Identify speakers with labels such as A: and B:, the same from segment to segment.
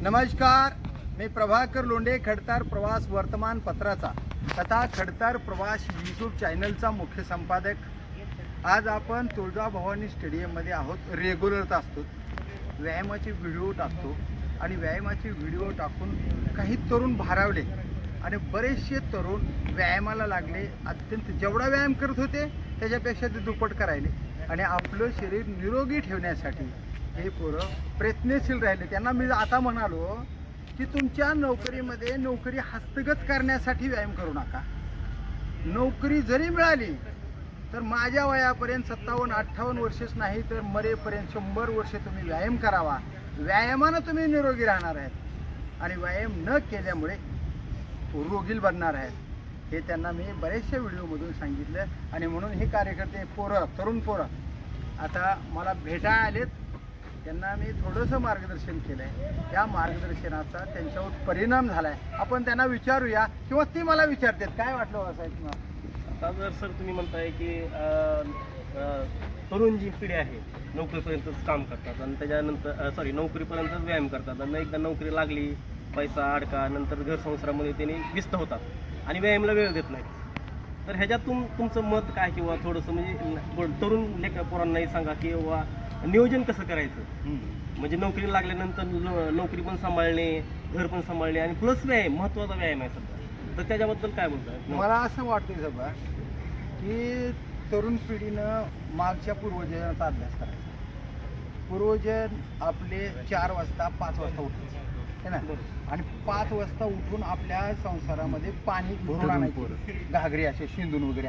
A: नमस्कार. मी प्रभाकर लोंढे खडतार प्रवास वर्तमानपत्राचा तथा खडतार प्रवास यूट्यूब चॅनलचा मुख्य संपादक. आज आपण तुळजाभवानी स्टेडियममध्ये आहोत. रेग्युलरच असतो. व्यायामाचे व्हिडिओ टाकतो. आणि व्यायामाचे व्हिडिओ टाकून काही तरुण भारावले. आणि बरेचसे तरुण व्यायामाला लागले. अत्यंत जेवढा व्यायाम करत होते त्याच्यापेक्षा ते दुप्पट करायले. आणि आपलं शरीर निरोगी ठेवण्यासाठी हे पोरं प्रयत्नशील राहिले. त्यांना मी आता म्हणालो की तुमच्या नोकरीमध्ये नोकरी हस्तगत करण्यासाठी व्यायाम करू नका. नोकरी जरी मिळाली तर माझ्या वयापर्यंत सत्तावन्न अठ्ठावन्न वर्षेच नाही तर मरेपर्यंत शंभर वर्ष तुम्ही व्यायाम करावा. व्यायामानं तुम्ही निरोगी राहणार आहेत. आणि व्यायाम न केल्यामुळे रोगील बनणार आहेत. हे त्यांना मी बरेचशा व्हिडिओमधून सांगितलं. आणि म्हणून हे कार्यकर्ते पोरं तरुण पोरं आता मला भेटा आलेत. त्यांना मी थोडंसं मार्गदर्शन केलं आहे त्या मार्गदर्शनाचा त्यांच्यावर परिणाम झाला आहे आपण त्यांना विचारूया किंवा ती मला विचारतात. काय वाटलं हो साहेब तुम्हाला?
B: आता जर सर तुम्ही म्हणताय की तरुण जी पिढी आहे नोकरीपर्यंतच काम करतात आणि त्याच्यानंतर सॉरी नोकरीपर्यंतच व्यायाम करतात. आणि एकदा नोकरी लागली पैसा अडका नंतर घर संसारामध्ये त्यांनी व्यस्त होतात आणि व्यायामला वेळ देत नाहीत. तर ह्याच्यातून तुमचं मत काय किंवा थोडंसं म्हणजे तरुण लेख पोरांनाही सांगा किंवा नियोजन कसं करायचं? म्हणजे नोकरी लागल्यानंतर नो- नोकरी पण सांभाळणे घर पण सांभाळणे आणि प्लस व्यायाम महत्त्वाचा व्यायाम आहे सध्या. तर त्याच्याबद्दल काय बोलताय?
A: मला असं वाटतंय सभा की तरुण पिढीनं मागच्या पूर्वजांचा अभ्यास करायचा. पूर्वजन आपले चार वाजता पाच वाजता उठायचे है ना? आणि पाच वाजता उठून आपल्या संसारामध्ये पाणी भरून आणायचे. घागरी असे शिंदून वगैरे.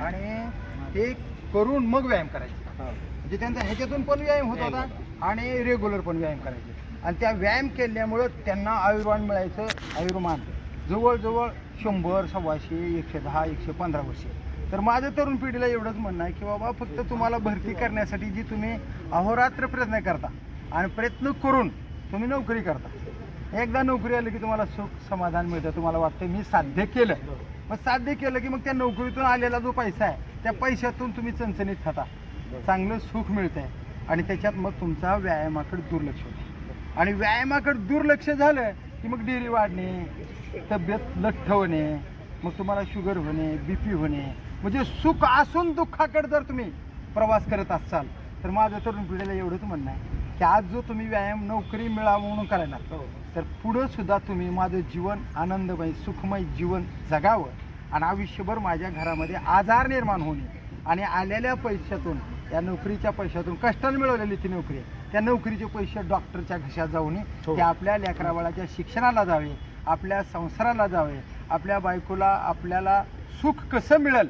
A: आणि ते करून मग व्यायाम करायचे.
B: हां.
A: म्हणजे त्यांचा ह्याच्यातून पण व्यायाम होत होता आणि रेग्युलर पण व्यायाम करायचे. आणि त्या व्यायाम केल्यामुळं त्यांना आयुर्मान मिळायचं आयुर्मान. जवळजवळ शंभर सव्वाशे एकशे दहा एकशे पंधरा वर्षे. तर माझं तरुण पिढीला एवढंच म्हणणं आहे की बाबा फक्त तुम्हाला भरती करण्यासाठी जी तुम्ही अहोरात्र प्रयत्न करता आणि प्रयत्न करून तुम्ही नोकरी करता. एकदा नोकरी आली की तुम्हाला सुख समाधान मिळतं तुम्हाला वाटतं मी साध्य केलं. मग साध्य केलं की मग त्या नोकरीतून आलेला जो पैसा आहे त्या पैशातून तुम्ही चणचणीत खाता. चांगलं सुख मिळतंय. आणि त्याच्यात मग तुमचा व्यायामाकडे दुर्लक्ष होतं. आणि व्यायामाकडे दुर्लक्ष झालं की मग डेअरी वाढणे तब्येत लठ्ठ होणे मग तुम्हाला शुगर होणे बी पी होणे. म्हणजे सुख असून दुःखाकडे जर तुम्ही प्रवास करत असाल तर माझं तरुण पिढीला एवढंच म्हणणं आहे की आज जो तुम्ही व्यायाम नोकरी मिळावं म्हणून करायला तर पुढं सुद्धा तुम्ही माझं जीवन आनंदमय सुखमय जीवन जगावं. आणि आयुष्यभर माझ्या घरामध्ये आजार निर्माण होणे आणि आलेल्या पैशातून या नोकरीच्या पैशातून कष्टाने मिळवलेली ती नोकरी आहे. त्या नोकरीचे पैसे डॉक्टरच्या घशात जाऊ नये
B: हो.
A: ते आपल्या लेकराबाळाच्या शिक्षणाला जावे आपल्या संसाराला जावे आपल्या बायकोला आपल्याला सुख कसं मिळेल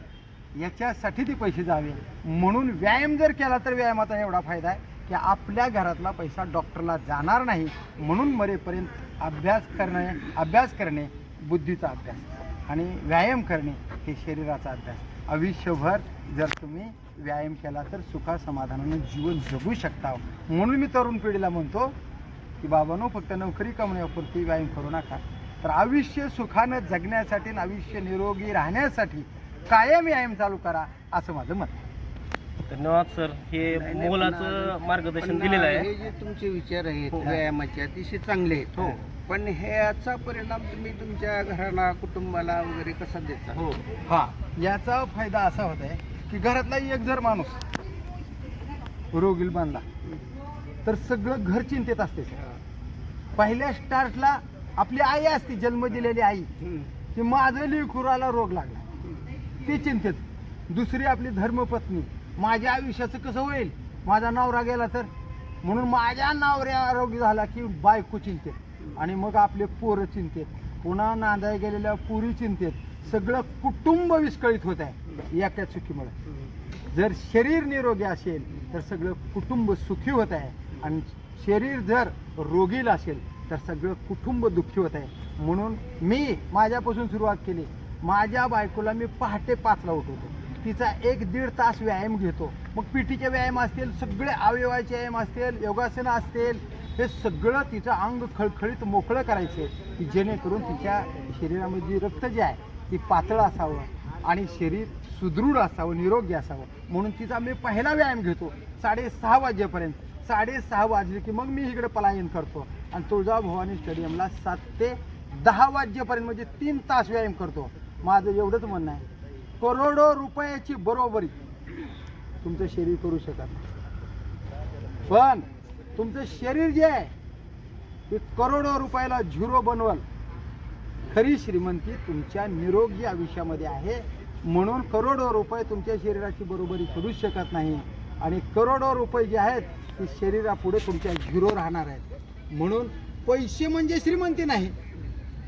A: याच्यासाठी ते पैसे जावे. म्हणून व्यायाम जर केला तर व्यायामाचा एवढा फायदा आहे की आपल्या घरातला पैसा डॉक्टरला जाणार नाही. म्हणून मरेपर्यंत अभ्यास करणे अभ्यास करणे बुद्धीचा अभ्यास आणि व्यायाम करणे हे शरीराचा अभ्यास. आयुष्यभर जर तुम्ही व्यायाम केला तर सुखा समाधानानं जीवन जगू शकता. म्हणून मी तरुण पिढीला म्हणतो की बाबांनो फक्त नोकरी कमवण्यापुरती व्यायाम करू नका? तर आयुष्य सुखानं जगण्यासाठी आणि आयुष्य निरोगी राहण्यासाठी कायम व्यायाम चालू करा असं माझं मत आहे.
B: धन्यवाद सर. हे मोलाचं मार्गदर्शन दिलेलं
C: हे
B: आहे.
C: जे तुमचे विचार आहेत
B: हो.
C: व्यायामाचे अतिशय चांगले आहेत.
B: हो.
C: पण ह्याचा परिणाम तुम्ही तुमच्या घराला कुटुंबाला वगैरे कसा देता?
B: हो.
A: हा. याचा फायदा असा होत आहे की घरातला एक जर माणूस रोगील बांधला तर सगळं घर चिंतेत असते पहिल्या स्टार्टला आपली आई असते जन्म दिलेली आई की माझं लिखुराला रोग लागला. ती चिंतेत. दुसरी आपली धर्मपत्नी माझ्या आयुष्याचं कसं होईल? माझा नवरा गेला तर? म्हणून माझ्या नवऱ्या आरोग्य झाला की बायको चिंतेत. आणि मग आपले पोरं चिंतेत. पुन्हा नांदाय गेलेल्या पुरी चिंतेत. सगळं कुटुंब विस्कळीत होत आहे एका चुकीमुळे. जर शरीर निरोगी असेल तर सगळं कुटुंब सुखी होत आहे. आणि शरीर जर रोगील असेल तर सगळं कुटुंब दुःखी होत आहे. म्हणून मी माझ्यापासून सुरुवात केली. माझ्या बायकोला मी पहाटे पाचला उठवतो. तिचा एक दीड तास व्यायाम घेतो. मग पिठीचे व्यायाम असतील सगळे अवयवाचे व्यायाम असतील योगासनं असतील हे सगळं तिचं अंग खळखळीत मोकळं करायचं की जेणेकरून तिच्या शरीरामध्ये जे रक्त जे आहे ती पातळ असावं आणि शरीर सुदृढ असावं निरोगी असावं. म्हणून तिचा मी पहिला व्यायाम घेतो. साडेसहा वाजेपर्यंत. साडेसहा वाजले की मग मी इकडे पलायन करतो. आणि तुळजाभवानी स्टेडियमला सात ते दहा वाजेपर्यंत म्हणजे तीन तास व्यायाम करतो. माझं एवढंच म्हणणं आहे. करोडो रुपयाची बरोबरी तुमचं शरीर करू शकत पण तुमचं शरीर जे आहे ते करोडो रुपयाला झिरो बनवल. खरी श्रीमंती तुमच्या निरोगी आयुष्यामध्ये आहे. म्हणून करोडो रुपये तुमच्या शरीराची बरोबरी करूच शकत नाही. आणि करोडो रुपये जे आहेत ते शरीरापुढे तुमच्या झिरो राहणार आहेत. म्हणून पैसे म्हणजे श्रीमंती नाही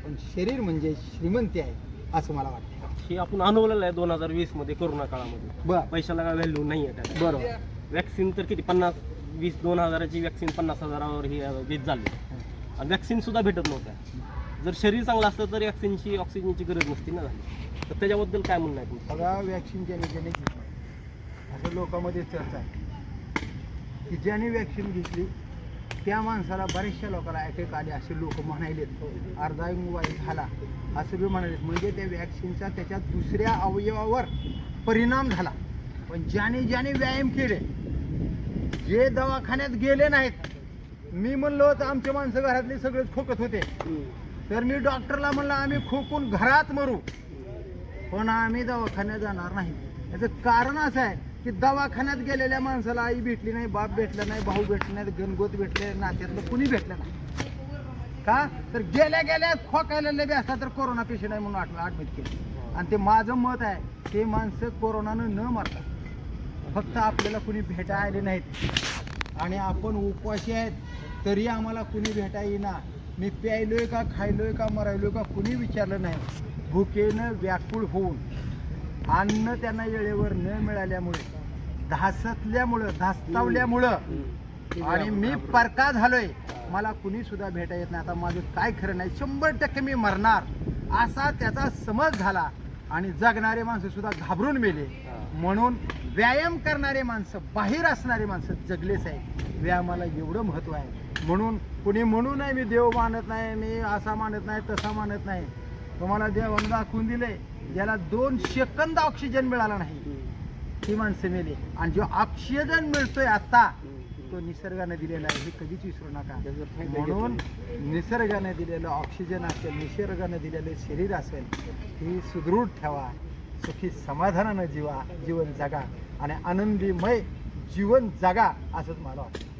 A: पण शरीर म्हणजे श्रीमंती आहे असं मला वाटतं.
B: हे आपण अनुभवलेलं आहे दोन हजार वीसमध्ये कोरोना काळामध्ये.
A: बर.
B: पैशाला काय व्हॅल्यू नाही आहे त्याला
A: बरोबर.
B: वॅक्सिन तर किती? पन्नास वीस दोन हजाराची वॅक्सिन पन्नास हजारावर ही वीज झाली. व्हॅक्सिनसुद्धा वॅक्सिन सुद्धा भेटत नव्हत्या. जर शरीर चांगलं असतं तर वॅक्सिनची ऑक्सिजनची गरज नसती ना झाली. तर त्याच्याबद्दल काय म्हणणं आहे तुमचं?
A: बघा वॅक्सिन ज्याने ज्याने घेतली असं लोकांमध्ये चर्चा आहे. की ज्याने वॅक्सिन घेतली त्या माणसाला बऱ्याचशा लोकांना अटॅक आले असे लोक म्हणायलेत. अर्धा मोबाईल झाला असं बी म्हणालेत. म्हणजे त्या वॅक्सिनचा त्याच्या दुसऱ्या अवयवावर परिणाम झाला. पण ज्याने ज्याने व्यायाम केले जे दवाखान्यात गेले नाहीत मी म्हणलो होतं आमचे माणसं घरातले सगळेच खोकत होते. तर मी डॉक्टरला म्हणलं आम्ही खोकून घरात मरू. पण आम्ही दवाखान्यात जाणार नाही. याचं कारण असं आहे की दवाखान्यात गेलेल्या माणसाला आई भेटली नाही बाप भेटला नाही भाऊ भेटले नाही गणगोत भेटले नात्यातलं कुणी भेटलं नाही. का? तर गेल्या गेल्या खोकायला बी असता तर कोरोना पेशंट आहे म्हणून आठ ॲडमिट केलं. आणि ते माझं मत आहे ते माणसं कोरोनानं न मरता फक्त आपल्याला कुणी भेटा आले नाहीत. आणि आपण उपवासी आहेत. तरी आम्हाला कुणी भेटा येईना. मी प्यायलोय का खायलोय का मरायलोय का कुणी विचारलं नाही. भुकेनं व्याकुळ होऊन अन्न त्यांना वेळेवर न मिळाल्यामुळे धासतल्यामुळं धास्तावल्यामुळं आणि मी परका झालोय मला कुणी सुद्धा भेटा येत नाही. आता माझं काय खरं नाही शंभर टक्के मी मरणार असा त्याचा समज झाला. आणि जगणारे माणसं सुद्धा घाबरून मेले. म्हणून व्यायाम करणारे माणसं बाहेर असणारे माणसं जगलेच आहे व्यायामाला एवढं महत्त्व आहे. म्हणून कुणी म्हणू नाही मी देव मानत नाही मी असा मानत नाही तसा मानत नाही. तुम्हाला देवानं दाखवून दिले ज्याला दोन सेकंद ऑक्सिजन मिळाला नाही. ती माणसं मेली. आणि जो ऑक्सिजन मिळतोय आता तो निसर्गाने दिलेला आहे हे कधीच विसरू नका. म्हणून निसर्गाने दिलेलं ऑक्सिजन असेल निसर्गाने दिलेलं शरीर असेल ही सुदृढ ठेवा सुखी समाधानानं जीवा जीवन जगा आणि आनंदीमय जीवन जगा असंच मला वाटतं.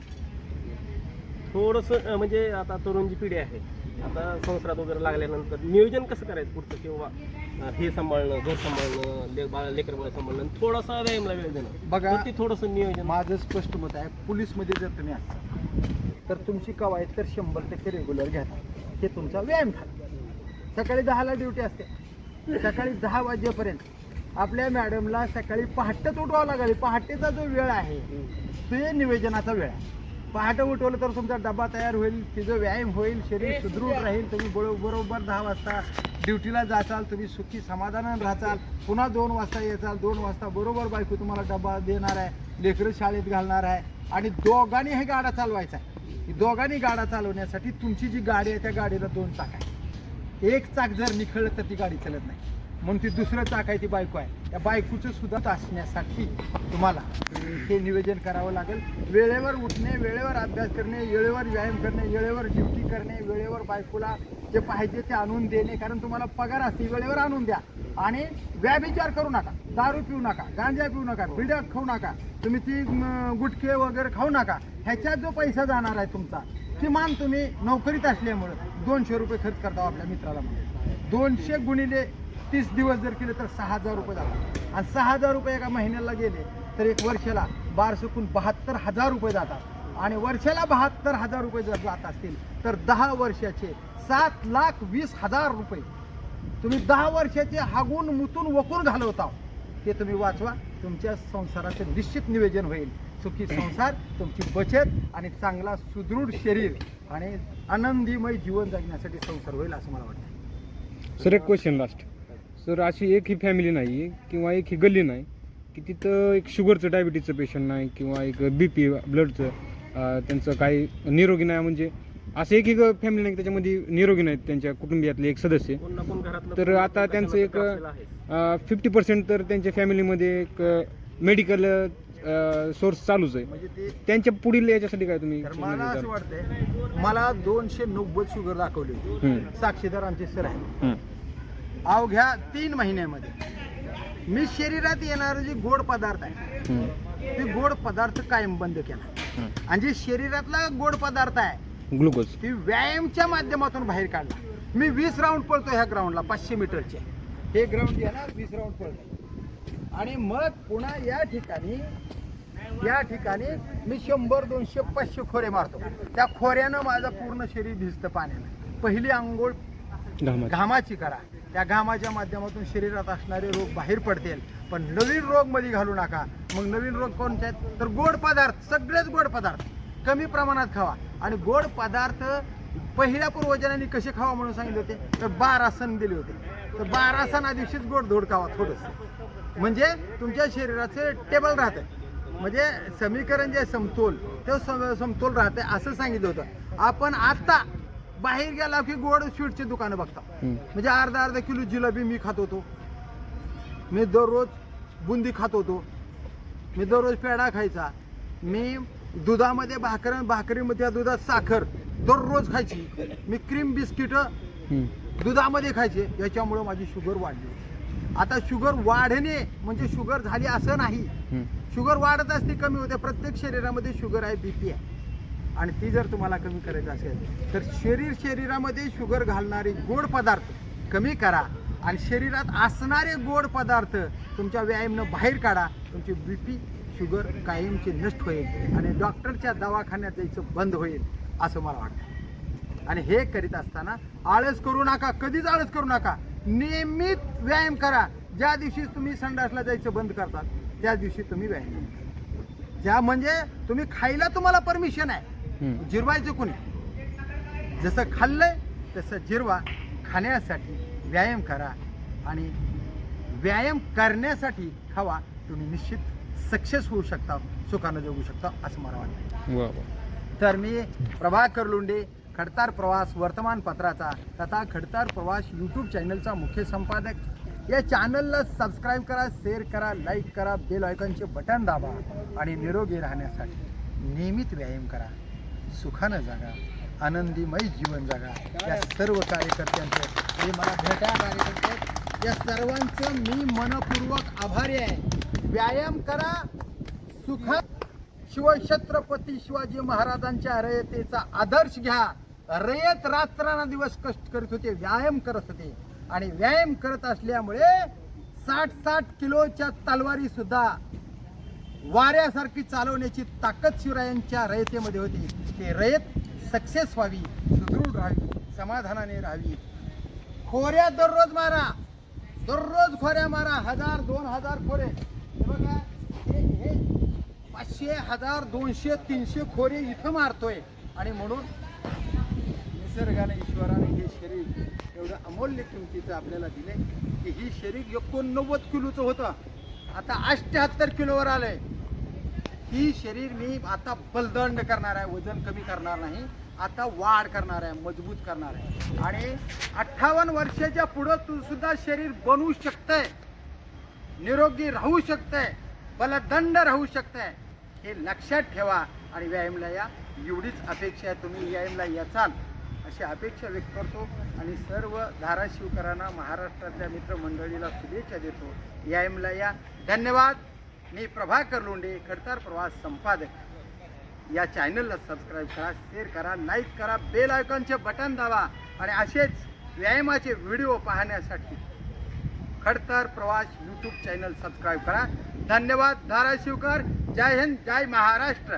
B: थोडंसं म्हणजे आता तरुण जी पिढी आहे. आता संसारात वगैरे लागल्यानंतर नियोजन कसं करायचं पुढचं किंवा हे सांभाळणं घर सांभाळणं ले बाळ लेकर बाळ सांभाळणं थोडासा व्यायामला वेळ देणं.
A: बघा
B: ते थोडंसं नियोजन.
A: माझं स्पष्ट मत आहे पोलीसमध्ये जर तुम्ही असाल तर तुमची कवायत तर शंभर टक्के रेग्युलर घ्या. हे तुमचा व्यायाम झाला सकाळी दहाला ड्युटी असते. सकाळी दहा वाजेपर्यंत आपल्या मॅडमला सकाळी पहाटेच उठवावं लागेल पहाटेचा जो वेळ आहे ते निवेदनाचा वेळ आहे. पहाटे उठवलं तर तुमचा डबा तयार होईल तिचं व्यायाम होईल शरीर सुदृढ राहील तुम्ही बरो बरोबर दहा वाजता ड्युटीला जाचाल तुम्ही सुखी समाधानानं राहचाल पुन्हा दोन वाजता येचाल दोन वाजता बरोबर बायको तुम्हाला डबा देणार आहे लेकरं शाळेत घालणार आहे आणि दोघांनी हे गाडा चालवायचा आहे. दोघांनी गाडा चालवण्यासाठी तुमची जी गाडी आहे त्या गाडीला दोन चाक आहे एक चाक जर निखळलं तर ती गाडी चालत नाही. म्हणून ती दुसरं चाकायची बायको आहे. त्या बायकोचं सुद्धा असण्यासाठी तुम्हाला हे नियोजन करावं लागेल. वेळेवर उठणे वेळेवर अभ्यास करणे वेळेवर व्यायाम करणे वेळेवर ड्युटी करणे वेळेवर बायकोला जे पाहिजे ते आणून देणे कारण तुम्हाला पगार असते वेळेवर आणून द्या. आणि व्याभिचार करू नका. दारू पिऊ नका गांजा पिऊ नका बिड्या खाऊ नका तुम्ही ती गुटखे वगैरे खाऊ नका. ह्याच्यात जो पैसा जाणार आहे तुमचा किमान तुम्ही नोकरीत असल्यामुळं दोनशे रुपये खर्च करता हो आपल्या मित्राला म्हणून. दोनशे गुणिले तीस दिवस जर केले तर सहा हजार रुपये जातात. आणि सहा हजार रुपये एका महिन्याला गेले तर एक वर्षाला बारसकून बहात्तर हजार रुपये जातात. आणि वर्षाला बहात्तर हजार रुपये जर जात असतील तर दहा वर्षाचे सात लाख वीस हजार रुपये. तुम्ही दहा वर्षाचे हागून मुतून वकून घालवता ते तुम्ही वाचवा. तुमच्या संसाराचं निश्चित निवेदन होईल. सुखी संसार तुमची बचत आणि चांगला सुदृढ शरीर आणि आनंदीमय जीवन जगण्यासाठी संसार होईल असं मला वाटतं.
D: सर एक क्वेश्चन लास्ट सर अशी एक ही फॅमिली नाही आहे किंवा एक ही गल्ली नाही की तिथं एक शुगरचं डायबिटीजचं पेशंट नाही किंवा एक बी पी ब्लडचं त्यांचं काही निरोगी नाही. म्हणजे असं एक एक फॅमिली नाही की त्याच्यामध्ये निरोगी नाहीत त्यांच्या कुटुंबियातले एक सदस्य. तर आता त्यांचं एक. फिफ्टी पर्सेंट तर त्यांच्या फॅमिलीमध्ये एक मेडिकल सोर्स चालूच आहे.
A: म्हणजे ते
D: त्यांच्या पुढील याच्यासाठी काय तुम्ही
A: तर मला असं वाटतंय मला दोनशे नव्वद शुगर दाखवली होती. साक्षीदार आमचे सर आहे
D: हम्म,
A: अवघ्या तीन महिन्यामध्ये. मी शरीरात येणारे जे गोड पदार्थ आहे ते गोड पदार्थ कायम बंद केला. आणि जे शरीरातला गोड पदार्थ आहे
D: ग्लुकोज.
A: ती व्यायामच्या माध्यमातून बाहेर काढला. मी वीस राऊंड पळतो ह्या ग्राउंडला पाचशे मीटरचे. हे ग्राउंड जे आहे ना वीस राऊंड पळतो आणि मग पुन्हा या ठिकाणी या ठिकाणी मी शंभर दोनशे पाचशे खोरे मारतो. त्या खोऱ्यानं माझं पूर्ण शरीर भिजतं पाण्यानं. पहिली आंघोळ
D: घामाची.
A: घामाची करा. त्या घामाच्या माध्यमातून शरीरात असणारे रोग बाहेर पडतील. पण नवीन रोगमध्ये घालू नका. मग नवीन रोग कोणते आहेत? तर गोड पदार्थ सगळेच गोड पदार्थ. कमी प्रमाणात खावा. आणि गोड पदार्थ पहिल्या पूर्वजनांनी कसे खावा म्हणून सांगितले होते? तर बारासन दिले होते. तर बारासना दिवशीच गोड धोड खावा थोडंसं. म्हणजे तुमच्या शरीराचे टेबल राहतं म्हणजे समीकरण जे समतोल ते सम- समतोल राहते असं सांगितलं होतं. आपण आता बाहेर गेला की गोड स्वीटची दुकानं बघता. म्हणजे अर्धा अर्धा किलो जिलेबी मी खात होतो. मी दररोज बुंदी खात होतो. मी दररोज पेढा खायचा. मी दुधामध्ये भाकर भाकरीमध्ये दुधात साखर दररोज खायची. मी क्रीम बिस्किट दुधामध्ये खायचे. याच्यामुळं माझी शुगर वाढली आता शुगर वाढणे म्हणजे शुगर झाली असं नाही. शुगर वाढत असते कमी होते. प्रत्येक शरीरामध्ये शुगर आहे बीपी आहे. आणि ती जर तुम्हाला कमी करायचं असेल तर शरीर शरीरामध्ये शुगर घालणारे गोड पदार्थ कमी करा. आणि शरीरात असणारे गोड पदार्थ तुमच्या व्यायामनं बाहेर काढा. तुमची बी पी शुगर कायमची नष्ट होईल. आणि डॉक्टरच्या दवाखान्यात जायचं बंद होईल असं मला वाटतं. आणि हे करीत असताना आळस करू नका कधीच आळस करू नका. नियमित व्यायाम करा. ज्या दिवशी तुम्ही संडासला जायचं बंद करतात त्या दिवशी तुम्ही व्यायाम करा. ज्या म्हणजे तुम्ही खायला तुम्हाला परमिशन आहे जिरवायचं कोणी? जसं खाल्लंय तसं जिरवा. खाण्यासाठी व्यायाम करा आणि व्यायाम करण्यासाठी खावा. तुम्ही निश्चित सक्सेस होऊ शकता सुखानं जगू शकता असं मला वाटतं तर मी प्रभाकर लोंढे खडतार प्रवास वर्तमानपत्राचा तथा खडतार प्रवास यूट्यूब चॅनलचा मुख्य संपादक. या चॅनलला सबस्क्राईब करा शेअर करा लाईक करा बेल आयकॉनचे बटन दाबा आणि निरोगी राहण्यासाठी नियमित व्यायाम करा. सुखानं जगा आनंदीमय जीवन जगा. या सर्व कार्यकर्त्यांचं हे मला भेटा कार्यकर्ते. या सर्वांचं मी मनपूर्वक आभारी आहे. व्यायाम करा सुखा. शिवछत्रपती शिवाजी महाराजांच्या रयतेचा आदर्श घ्या. रयत रात्राना दिवस कष्ट करीत होते व्यायाम करत होते. आणि व्यायाम करत असल्यामुळे साठ साठ किलोच्या तलवारी सुद्धा वाऱ्यासारखी चालवण्याची ताकद शिवरायांच्या रयतेमध्ये होती. ते रयत सक्सेस व्हावी सुदृढ राहावी समाधानाने राहावी. खोऱ्या दररोज मारा. दररोज खोऱ्या मारा. हजार दोन हजार खोरे. हे बघा हे पाचशे हजार दोनशे तीनशे खोरे इथं मारतोय. आणि म्हणून निसर्गाने ईश्वराने हे शरीर एवढं अमूल्य किमतीचं आपल्याला दिले की ही शरीर एकोणनव्वद किलोचं होतं. आता अष्ट्याहत्तर किलोवर आलंय. ही शरीर मी आता बलदंड करणार आहे वजन कमी करणार नाही आता वाढ करणार आहे मजबूत करणार आहे. आणि अठ्ठावन्न वर्षाच्या पुढं तू सुद्धा शरीर बनवू शकतंय निरोगी राहू शकतंय बलदंड राहू शकतंय हे लक्षात ठेवा. आणि व्यायामला या एवढीच अपेक्षा आहे तुम्ही व्यायामला याचाल. अशी अपेक्षा व्यक्त करतो आणि सर्व धाराशिवकरांना महाराष्ट्रातल्या मित्रमंडळीला शुभेच्छा देतो. व्यायामला या धन्यवाद. मी प्रभाकर लोंडे खडतार प्रवास संपादक. या चॅनलला सबस्क्राईब करा शेअर करा लाईक करा बेल आयकॉनचे बटन दाबा आणि असेच व्यायामाचे व्हिडिओ पाहण्यासाठी खडतर प्रवास यूट्यूब चॅनल सबस्क्राईब करा. धन्यवाद. धाराशिवकर. जय हिंद. जय महाराष्ट्र.